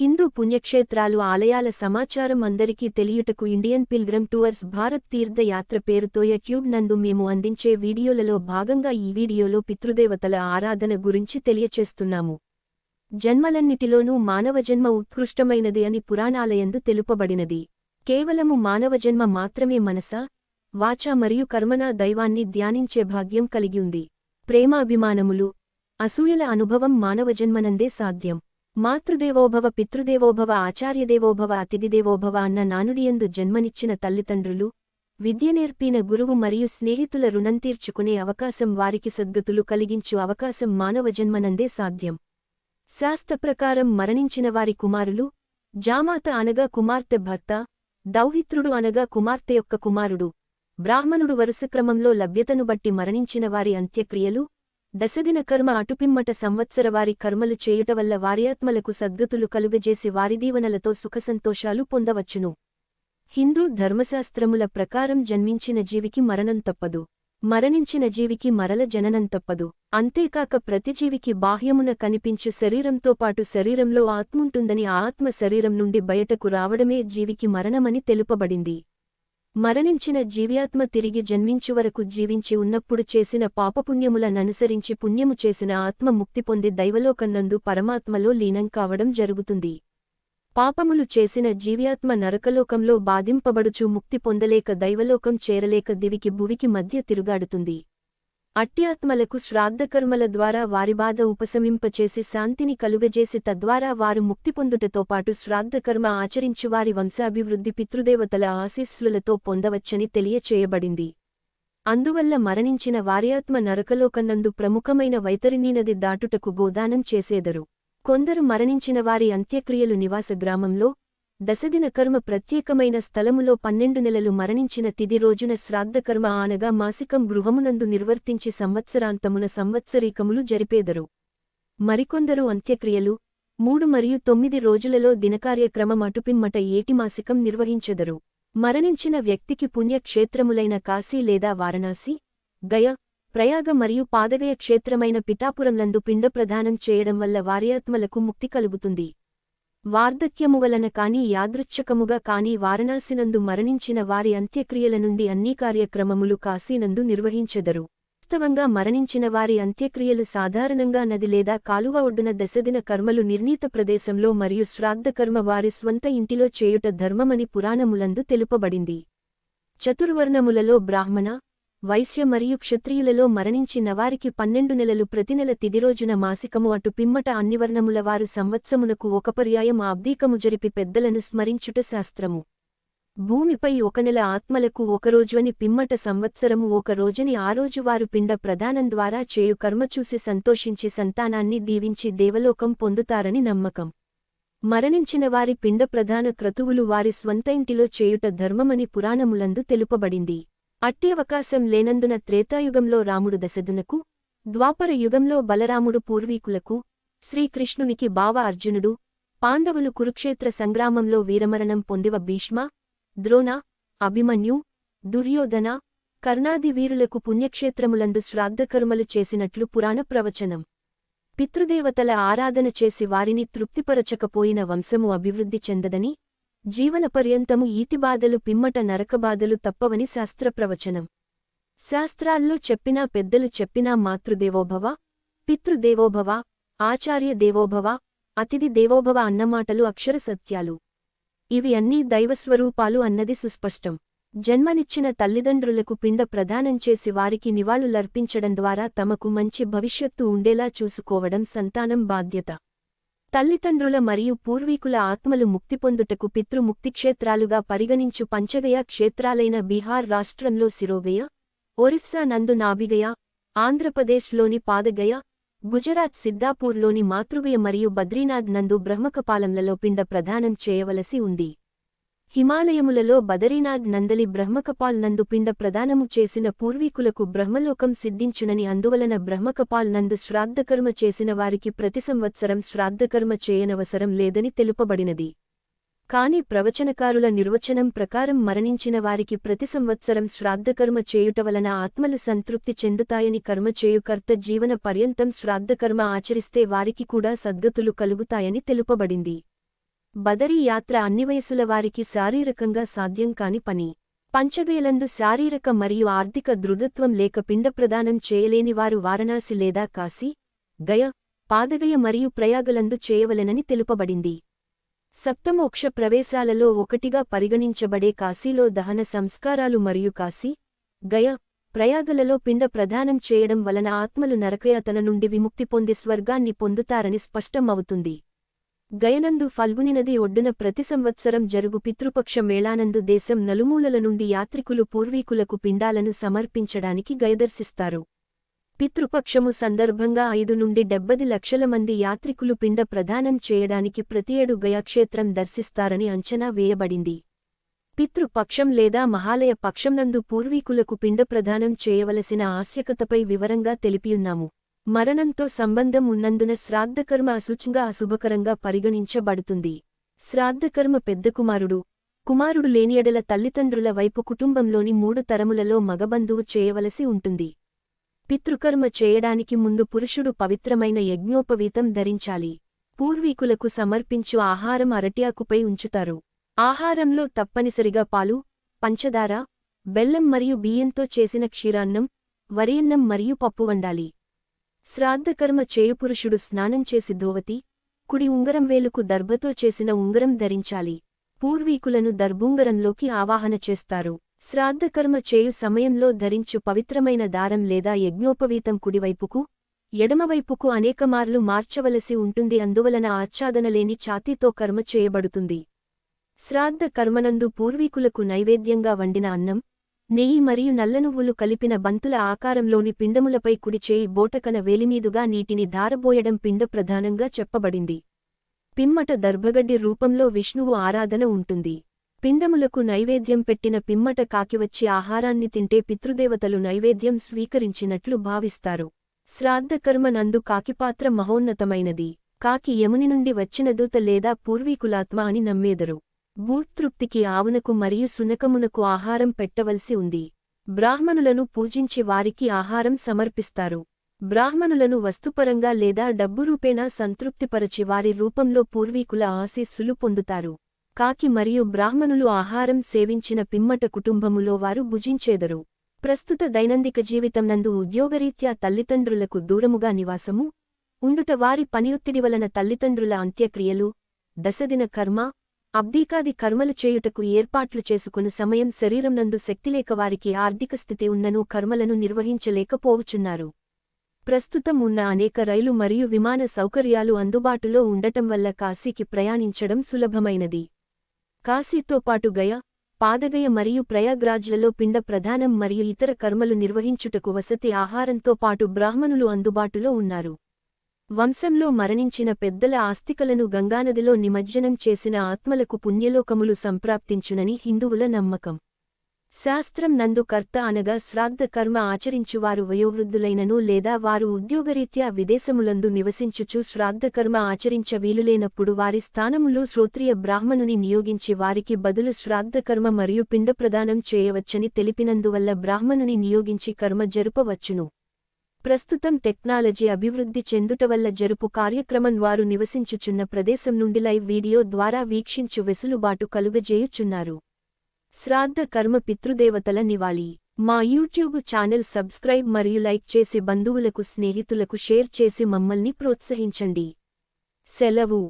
హిందూ పుణ్యక్షేత్రాలు ఆలయాల సమాచారం అందరికీ తెలియుటకు ఇండియన్ పిల్గ్రమ్ టూర్స్ భారత్ తీర్థయాత్ర పేరుతో యూట్యూబ్ నందు మేము అందించే వీడియోలలో భాగంగా ఈ వీడియోలో పితృదేవతల ఆరాధన గురించి తెలియచేస్తున్నాము. జన్మలన్నిటిలోనూ మానవ జన్మ ఉత్కృష్టమైనది అని పురాణాలయందు తెలుపబడినది. కేవలము మానవజన్మ మాత్రమే మనస వాచ మరియు కర్మన దైవాన్ని ధ్యానించే భాగ్యం కలిగి ఉంది. ప్రేమాభిమానములు అసూయల అనుభవం మానవజన్మనందే సాధ్యం. మాతృదేవోభవ పితృదేవోభవ ఆచార్యదేవోభవ అతిథిదేవోభవ అన్న నానుడియందు జన్మనిచ్చిన తల్లిదండ్రులు విద్య నేర్పిన గురువు మరియు స్నేహితుల రుణం తీర్చుకునే అవకాశం వారికి సద్గతులు కలిగించు అవకాశం మానవ జన్మనందే సాధ్యం. శాస్త్ర ప్రకారం మరణించిన వారి కుమారులు జామాత అనగా కుమార్తె భర్త దౌహిత్రుడు అనగా కుమార్తె యొక్క కుమారుడు. బ్రాహ్మణుడు వరుసక్రమంలో లభ్యతను బట్టి మరణించిన వారి అంత్యక్రియలు దశదిన కర్మ అటుపిమ్మట సంవత్సరవారి కర్మలు చేయుట వల్ల వార్యాత్మలకు సద్గతులు కలుగజేసి వారిదీవనలతో సుఖసంతోషాలు పొందవచ్చును. హిందూ ధర్మశాస్త్రముల ప్రకారం జన్మించిన జీవికి మరణం తప్పదు. మరణించిన జీవికి మరల జననం తప్పదు. అంతేకాక ప్రతిజీవికి బాహ్యమున కనిపించు శరీరంతో పాటు శరీరంలో ఆత్ముంటుందని ఆత్మ శరీరం నుండి బయటకు రావడమే జీవికి మరణమని తెలుపబడింది. మరణించిన జీవ్యాత్మ తిరిగి జన్మించు వరకు జీవించి ఉన్నప్పుడు చేసిన పాపపుణ్యములననుసరించి పుణ్యము చేసిన ఆత్మ ముక్తి పొంది దైవలోకన్నందు పరమాత్మలో లీనం కావడం జరుగుతుంది. పాపములు చేసిన జీవ్యాత్మ నరకలోకంలో బాధింపబడుచు ముక్తి పొందలేక దైవలోకం చేరలేక దివికి భువికి మధ్య తిరుగాడుతుంది. అట్యాత్మలకు శ్రాద్ధకర్మల ద్వారా వారి బాధ ఉపశమింపచేసి శాంతిని కలుగజేసి తద్వారా వారు ముక్తి పొందుటతో పాటు శ్రాద్ధకర్మ ఆచరించువారి వంశాభివృద్ధి పితృదేవతల ఆశీస్సులతో పొందవచ్చని తెలియచేయబడింది. అందువల్ల మరణించిన వార్యాత్మ నరకలోకన్నందు ప్రముఖమైన వైతరిణీనది దాటుటకు గోదానం చేసేదరు. కొందరు మరణించిన వారి అంత్యక్రియలు నివాస గ్రామంలో దశదిన కర్మ ప్రత్యేకమైన స్థలములో పన్నెండు నెలలు మరణించిన తిది రోజున శ్రాద్ధకర్మ ఆనగా మాసికం గృహమునందు నిర్వర్తించి సంవత్సరాంతమున సంవత్సరీకములు జరిపేదరు. మరికొందరు అంత్యక్రియలు మూడు మరియు తొమ్మిది రోజులలో దినకార్యక్రమం అటుపిమ్మట ఏటి మాసికం నిర్వహించెదరు. మరణించిన వ్యక్తికి పుణ్యక్షేత్రములైన కాశీ లేదా వారణాసి గయ ప్రయాగ మరియు పాదగయ క్షేత్రమైన పిఠాపురంలందు పిండప్రదానం చేయడం వల్ల వార్యాత్మలకు ముక్తి కలుగుతుంది. వార్ధక్యము వలన కాని యాదృచ్ఛకముగా కాని వారణాసినందు మరణించిన వారి అంత్యక్రియల నుండి అన్ని కార్యక్రమములు కాశీనందు నిర్వహించెదరు. వాస్తవంగా మరణించిన వారి అంత్యక్రియలు సాధారణంగా నది లేదా కాలువ ఒడ్డున దశదిన కర్మలు నిర్ణీత ప్రదేశంలో మరియు శ్రాద్ధకర్మ వారి స్వంత ఇంటిలో చేయుట ధర్మమని పురాణములందు తెలుపబడింది. చతుర్వర్ణములలో బ్రాహ్మణ వైశ్య మరియు క్షత్రియులలో మరణించిన వారికి పన్నెండు నెలలు ప్రతి నెల తిదిరోజున మాసికము అటు పిమ్మట అన్నివర్ణముల వారు సంవత్సమునకు ఒక పర్యాయం ఆబ్దీకము జరిపి పెద్దలను స్మరించుట శాస్త్రము. భూమిపై ఒక నెల ఆత్మలకు ఒకరోజు అని పిమ్మట సంవత్సరము ఒక రోజని ఆ రోజు వారు పిండ ప్రదానం ద్వారా చేయు కర్మ చూసి సంతోషించి సంతానాన్ని దీవించి దేవలోకం పొందుతారని నమ్మకం. మరణించిన వారి పిండ ప్రధాన క్రతువులు వారి స్వంత ఇంటిలో చేయుట ధర్మమని పురాణములందు తెలుపబడింది. అట్టి అవకాశం లేనందున త్రేతాయుగంలో రాముడు దశదునకు ద్వాపర యుగంలో బలరాముడు పూర్వీకులకు శ్రీకృష్ణునికి బావ అర్జునుడు పాండవులు కురుక్షేత్ర సంగ్రామంలో వీరమరణం పొందివ భీష్మ ద్రోణ అభిమన్యు దుర్యోధన కర్ణాది వీరులకు పుణ్యక్షేత్రములందు శ్రాద్ధకర్మలు చేసినట్లు పురాణ ప్రవచనం. పితృదేవతల ఆరాధన చేసి వారిని తృప్తిపరచకపోయిన వంశము అభివృద్ధి చెందదని జీవనపర్యంతము ఈతిబాధలు పిమ్మట నరకబాధలు తప్పవని శాస్త్రప్రవచనం. శాస్త్రాల్లో చెప్పినా పెద్దలు చెప్పినా మాతృదేవోభవ పితృదేవోభవ ఆచార్య దేవోభవ అతిథి దేవోభవ అన్నమాటలు అక్షర సత్యాలు. ఇవి అన్నీ దైవస్వరూపాలు అన్నది సుస్పష్టం. జన్మనిచ్చిన తల్లిదండ్రులకు పిండ ప్రదానం చేసి వారికి నివాళులర్పించడం ద్వారా తమకు మంచి భవిష్యత్తు ఉండేలా చూసుకోవడం సంతానం బాధ్యత. తల్లిదండ్రుల మరియు పూర్వీకుల ఆత్మలు ముక్తి పొందుటకు పితృముక్తిక్షేత్రాలుగా పరిగణించు పంచగయ క్షేత్రాలైన బీహార్ రాష్ట్రంలో సిరోగయ ఒరిస్సా నందు నాభిగయ ఆంధ్రప్రదేశ్లోని పాదగయ గుజరాత్ సిద్దాపూర్లోని మాతృగయ మరియు బద్రీనాథ్ నందు బ్రహ్మకపాలంలలో పిండ ప్రదానం చేయవలసి ఉంది. హిమాలయములలో బదరీనాథ్ నందలి బ్రహ్మకపాల్ నందు పిండ ప్రదానము చేసిన పూర్వీకులకు బ్రహ్మలోకం సిద్ధించునని అందువలన బ్రహ్మకపాల్ నందు శ్రాద్ధకర్మ చేసిన వారికి ప్రతి సంవత్సరం శ్రాద్ధకర్మ చేయనవసరం లేదని తెలుపబడినది. కాని ప్రవచనకారుల నిర్వచనం ప్రకారం మరణించిన వారికి ప్రతి సంవత్సరం శ్రాద్ధకర్మ చేయుట వలన ఆత్మలు సంతృప్తి చెందుతాయని కర్మ చేయుకర్త జీవన పర్యంతం శ్రాద్ధకర్మ ఆచరిస్తే వారికి కూడా సద్గతులు కలుగుతాయని తెలుపబడింది. బదరీ యాత్ర అన్ని వయసుల వారికి శారీరకంగా సాధ్యం కాని పని. పంచగయలందు శారీరక మరియు ఆర్థిక దృఢత్వం లేక పిండ ప్రదానం చేయలేని వారు వారణాసి లేదా కాశీ గయ పాదగయ మరియు ప్రయాగలందు చేయవలెనని తెలుపబడింది. సప్తమోక్ష ప్రవేశాలలో ఒకటిగా పరిగణించబడే కాశీలో దహన సంస్కారాలు మరియు కాశీ గయ ప్రయాగలలో పిండ ప్రదానం చేయడం వలన ఆత్మలు నరకయాతన నుండి విముక్తి పొంది స్వర్గాన్ని పొందుతారని స్పష్టమవుతుంది. గయనందు ఫల్గుని నది ఒడ్డున ప్రతి సంవత్సరం జరుగు పితృపక్ష మేళానందు దేశం నలుమూలల నుండి యాత్రికులు పూర్వీకులకు పిండాలను సమర్పించడానికి గయదర్శిస్తారు. పితృపక్షము సందర్భంగా ఐదు నుండి డెబ్బది లక్షల మంది యాత్రికులు పిండ ప్రదానం చేయడానికి ప్రతి ఏడు గయాక్షేత్రం దర్శిస్తారని అంచనా వేయబడింది. పితృపక్షం లేదా మహాలయ పక్షంనందు పూర్వీకులకు పిండ ప్రదానం చేయవలసిన ఆశ్యకతపై వివరంగా తెలిపియున్నాము. మరణంతో సంబంధం ఉన్నందున శ్రాద్ధకర్మ అశుచంగా అశుభకరంగా పరిగణించబడుతుంది. శ్రాద్ధకర్మ పెద్ద కుమారుడు. కుమారుడు లేనియడల తల్లిదండ్రుల వైపు కుటుంబంలోని మూడు తరములలో మగబంధువు చేయవలసి ఉంటుంది. పితృకర్మ చేయడానికి ముందు పురుషుడు పవిత్రమైన యజ్ఞోపవీతం ధరించాలి. పూర్వీకులకు సమర్పించు ఆహారం అరటియాకుపై ఉంచుతారు. ఆహారంలో తప్పనిసరిగా పాలు పంచదార బెల్లం మరియు బియ్యంతో చేసిన క్షీరాన్నం వరియన్నం మరియు పప్పు వండాలి. శ్రాద్ధకర్మ చేయుపురుషుడు స్నానం చేసి ధోవతి కుడి ఉంగరం వేలుకు దర్భతో చేసిన ఉంగరం ధరించాలి. పూర్వీకులను దర్భుంగరంలోకి ఆవాహన చేస్తారు. శ్రాద్ధకర్మ చేయు సమయంలో ధరించు పవిత్రమైన దారం లేదా యజ్ఞోపవీతం కుడివైపుకు ఎడమవైపుకు అనేకమార్లు మార్చవలసి ఉంటుంది. అందువలన ఆచ్ఛాదనలేని ఛాతీతో కర్మ చేయబడుతుంది. శ్రాద్ధ కర్మనందు పూర్వీకులకు నైవేద్యంగా వండిన అన్నం నెయ్యి మరియు నల్లనువ్వులు కలిపిన బంతుల ఆకారంలోని పిండములపై కుడిచేయి బోటకన వేలిమీదుగా నీటిని ధారబోయడం పిండ ప్రధానంగా చెప్పబడింది. పిమ్మట దర్భగడ్డి రూపంలో విష్ణువు ఆరాధన ఉంటుంది. పిండములకు నైవేద్యం పెట్టిన పిమ్మట కాకివచ్చి ఆహారాన్ని తింటే పితృదేవతలు నైవేద్యం స్వీకరించినట్లు భావిస్తారు. శ్రాద్ధకర్మ నందు కాకిపాత్ర మహోన్నతమైనది. కాకి యముని నుండి వచ్చిన దూత లేదా పూర్వీకులాత్మ అని నమ్మేదరు. భూతృప్తికి ఆవునకు మరియు సునకమునకు ఆహారం పెట్టవలసి ఉంది. బ్రాహ్మణులను పూజించి వారికి ఆహారం సమర్పిస్తారు. బ్రాహ్మణులను వస్తుపరంగా లేదా డబ్బు రూపేణా సంతృప్తిపరచి వారి రూపంలో పూర్వీకుల ఆశీస్సులు పొందుతారు. కాకి మరియు బ్రాహ్మణులు ఆహారం సేవించిన పిమ్మట కుటుంబములో వారు భుజించేదరు. ప్రస్తుత దైనందిక జీవితం నందు ఉద్యోగరీత్యా తల్లిదండ్రులకు దూరముగా నివాసము. ఉండుట వారి పనియొత్తిడి వలన తల్లిదండ్రుల అంత్యక్రియలు దశదిన కర్మ అబ్దీకాది కర్మలు చేయుటకు ఏర్పాట్లు చేసుకుని సమయం శరీరం నందు శక్తిలేక వారికి ఆర్థిక స్థితి ఉన్ననూ కర్మలను నిర్వహించలేకపోవుచున్నారు ప్రస్తుతం ఉన్న అనేక రైలు మరియు విమాన సౌకర్యాలు అందుబాటులో ఉండటం వల్ల కాశీకి ప్రయాణించడం సులభమైనది. కాశీతో పాటు గయ పాదగయ మరియు ప్రయాగ్రాజ్లలో పిండ ప్రధానం మరియు ఇతర కర్మలు నిర్వహించుటకు వసతి ఆహారంతో పాటు బ్రాహ్మణులు అందుబాటులో ఉన్నారు. వంశంలో మరణించిన పెద్దల ఆస్తికలను గంగానదిలో నిమజ్జనం చేసిన ఆత్మలకు పుణ్యలోకములు సంప్రాప్తించునని హిందువుల నమ్మకం. శాస్త్రం నందు కర్త అనగా శ్రాద్ధ కర్మ ఆచరించువారు వయోవృద్ధులైనను లేదా వారు ఉద్యోగరీత్యా విదేశములందు నివసించుచు శ్రాద్ధకర్మ ఆచరించ వీలులేనప్పుడు వారి స్థానములో శ్రోత్రియ బ్రాహ్మణుని నియోగించి వారికి బదులు శ్రాద్ధకర్మ మరియు పిండప్రదానం చేయవచ్చని తెలిపినందువల్ల బ్రాహ్మణుని నియోగించి కర్మ జరుపవచ్చును. ప్రస్తుతం టెక్నాలజీ అభివృద్ధి చెందుట వల్ల జరుపు కార్యక్రమం వారు నివసించుచున్న ప్రదేశం నుండి లైవ్ వీడియో ద్వారా వీక్షించు వెసులుబాటు కలుగజేయుచున్నారు. శ్రాద్ధ కర్మ పితృదేవతల నివాళి. మా యూట్యూబ్ ఛానల్ సబ్స్క్రైబ్ మరియు లైక్ చేసి బంధువులకు స్నేహితులకు షేర్ చేసి మమ్మల్ని ప్రోత్సహించండి. సెలవు.